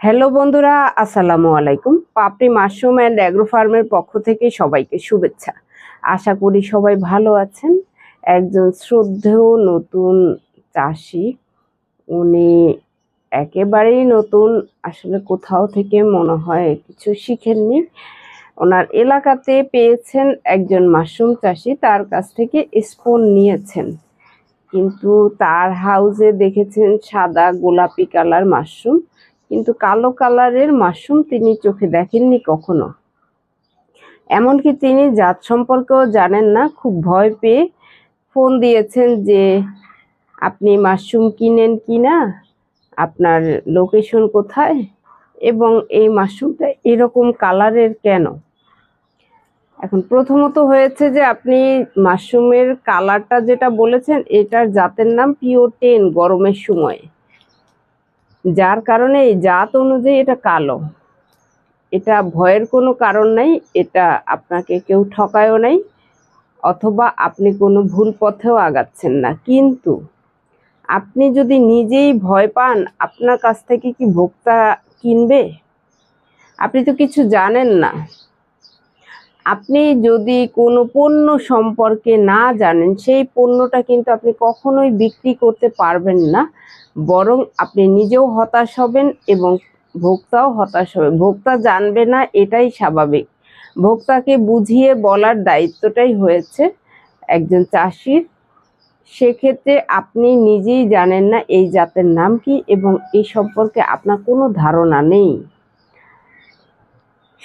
Hello বন্ধুরা, আসসালামু আলাইকুম। পাপড়ি মাশরুম অ্যান্ড অ্যাগ্রো ফার্মের পক্ষ থেকে সবাইকে শুভেচ্ছা। আশা করি সবাই ভালো আছেন। একজন শ্রদ্ধেয় নতুন চাষি, উনি একেবারেই নতুন, আসলে কোথাও থেকে মনে হয় কিছু শিখেননি। ওনার এলাকাতে পেয়েছেন একজন মাশরুম চাষি, তার কাছ থেকে স্পোন নিয়েছেন। কিন্তু তার হাউসে দেখেছেন সাদা গোলাপি কালার মাশরুম। কিন্তু কালো কালারের মাশরুম তিনি চোখে দেখেননি কখনো। এমনকি তিনি জাত সম্পর্কেও জানেন না, খুব ভয় পেয়ে ফোন দিয়েছেন যে, আপনি মাশরুম কিনেন কি না? আপনার লোকেশন কোথায়? এবং এই মাশরুমটা এরকম কালারের কেন? এখন প্রথমত হয়েছে যে, আপনি মাশরুমের কালারটা যেটা বলেছেন, এটার জাতের নাম পিওর টেন গরমের সময়। যার কারণে এই জাত অনুযায়ী এটা কালো। এটা ভয়ের কোনো কারণ নাই, এটা আপনাকে কেউ ঠকায়ও নাই, অথবা আপনি কোনো ভুল পথেও আগাচ্ছেন না। কিন্তু আপনি যদি নিজেই ভয় পান, আপনার কাছ থেকে কি ভোক্তা কিনবে? আপনি তো কিছু জানেন না। আপনি যদি কোনো পণ্য সম্পর্কে না জানেন, সেই পণ্যটা কিন্তু আপনি কখনোই বিক্রি করতে পারবেন না। বরং আপনি নিজেও হতাশ হবেন এবং ভোক্তাও হতাশ হবে। ভোক্তা জানবে না, এটাই স্বাভাবিক। ভোক্তাকে বুঝিয়ে বলার দায়িত্বটাই হয়েছে একজন চাষির। সেক্ষেত্রে আপনি নিজেই জানেন না এই জাতের নাম কি এবং এই সম্পর্কে আপনার কোনো ধারণা নেই।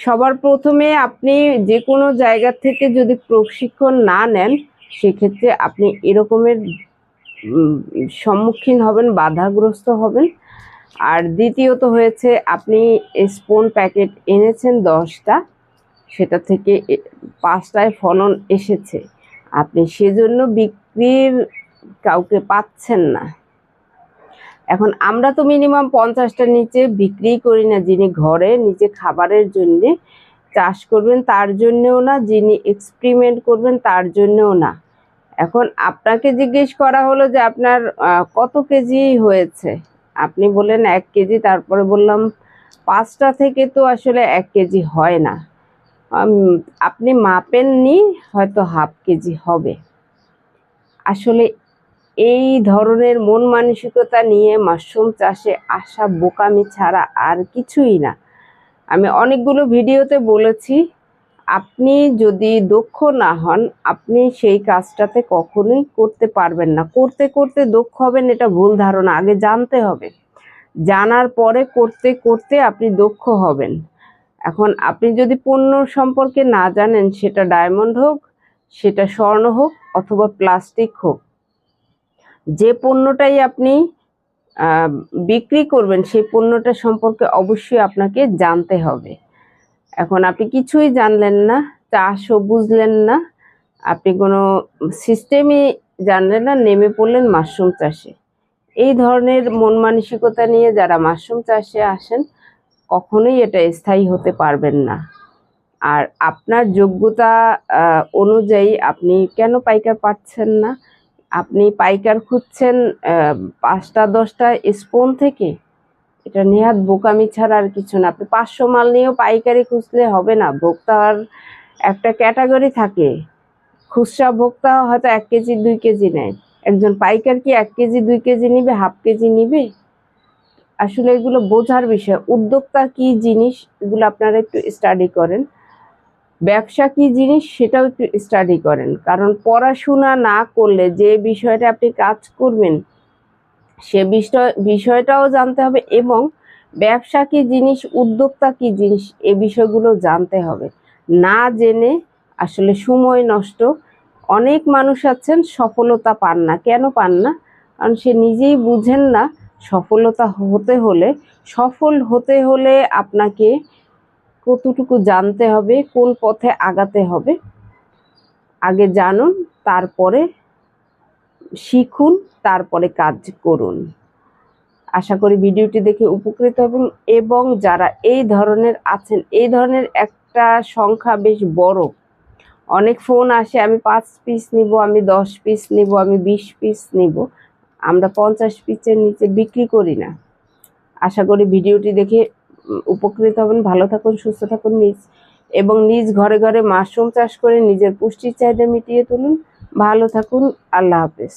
সবার প্রথমে আপনি যে কোনো জায়গা থেকে যদি প্রশিক্ষণ না নেন, সেক্ষেত্রে আপনি এরকমের সম্মুখীন হবেন, বাধাগ্রস্ত হবেন। আর দ্বিতীয়ত হয়েছে, আপনি স্পোন প্যাকেট এনেছেন দশটা, সেটা থেকে পাঁচটায় ফলন এসেছে। আপনি সেজন্য বিক্রির কাউকে পাচ্ছেন না। এখন আমরা তো মিনিমাম পঞ্চাশটার নিচে বিক্রি করি না, যিনি ঘরে নিজে খাবারের জন্যে চাষ করবেন তার জন্যেও না, যিনি এক্সপেরিমেন্ট করবেন তার জন্যেও না। এখন আপনাকে জিজ্ঞেস করা হলো যে আপনার কত কেজি হয়েছে? আপনি বললেন এক কেজি, তারপরে বললাম পাঁচটা থেকে তো আসলে এক কেজি হয় না। আপনি মাপেননি, হয়তো হাফ কেজি হবে। আসলে এই ধরনের মন মানসিকতা নিয়ে মাশরুম চাষে আসা বোকামি ছাড়া আর কিছুই না। আমি অনেকগুলো ভিডিওতে বলেছি, আপনি যদি দক্ষ না হন, আপনি সেই কাজটাতে কখনোই করতে পারবেন না। করতে করতে দক্ষ হবেন, এটা ভুল ধারণা। আগে জানতে হবে। জানার পরে করতে করতে আপনি দক্ষ হবেন। এখন আপনি যদি পণ্য সম্পর্কে না জানেন, সেটা ডায়মন্ড হোক, সেটা স্বর্ণ হোক, অথবা প্লাস্টিক হোক যে পণ্যটাই আপনি বিক্রি করবেন, সেই পণ্যটা সম্পর্কে অবশ্যই আপনাকে জানতে হবে। এখন আপনি কিছুই জানলেন না চাষও বুঝলেন না, আপনি কোনো সিস্টেমই জানলেন না, নেমে পড়লেন মাশরুম চাষে। এই ধরনের মন মানসিকতা নিয়ে যারা মাশরুম চাষে আসেন, কখনোই এটা স্থায়ী হতে পারবেন না। আর আপনার যোগ্যতা অনুযায়ী আপনি কেন পাইকার পাচ্ছেন না? আপনি পাইকার খুঁজছেন পাঁচটা, দশটা স্পুন থেকে? এটা নেহাত বোকামি ছাড়া আর কিছু না। আপনি পাঁচশো মাল নিয়েও পাইকারি খুঁজলে হবে না। ভোক্তার একটা ক্যাটাগরি থাকে। খুচরা ভোক্তা হয়তো এক কেজি, দুই কেজি নেয়। একজন পাইকার কি এক কেজি, দুই কেজি নিবে, হাফ কেজি নিবে? আসলে এগুলো বোঝার বিষয়। উদ্যোক্তা কি জিনিস? এগুলো আপনারা একটু স্টাডি করেন। ব্যবসা কি জিনিস সেটাও একটু স্টাডি করেন। কারণ পড়াশোনা না করলে যে বিষয়টা আপনি কাজ করবেন, সে বিষয়, বিষয়টাও জানতে হবে এবং ব্যবসা কি জিনিস, উদ্যোক্তা কি জিনিস, এ বিষয়গুলো জানতে হবে। না জেনে আসলে সময় নষ্ট। অনেক মানুষ আছেন, সফলতা পান না। কেন পান না? কারণ সে নিজেই বুঝেন না সফলতা হতে হলে। সফল হতে হলে আপনাকে কতটুকু জানতে হবে, কোন পথে আগাতে হবে, আগে জানুন, তারপরে শিখুন, তারপরে কাজ করুন। আশা করি ভিডিওটি দেখে উপকৃত হবেন এবং যারা এই ধরনের আছেন, এই ধরনের একটা সংখ্যা বেশ বড়, অনেক ফোন আসে, আমি পাঁচ পিস নিব, আমি দশ পিস নিব, আমি বিশ পিস নিব, আমরা পঞ্চাশ পিসের নিচে বিক্রি করি না। আশা করি ভিডিওটি দেখে উপকৃত হবেন, ভালো থাকুন, সুস্থ থাকুন নিজ, এবং নিজ ঘরে ঘরে মাশরুম চাষ করে নিজের পুষ্টির চাহিদা মিটিয়ে তুলুন। ভালো থাকুন, আল্লাহ হাফেজ।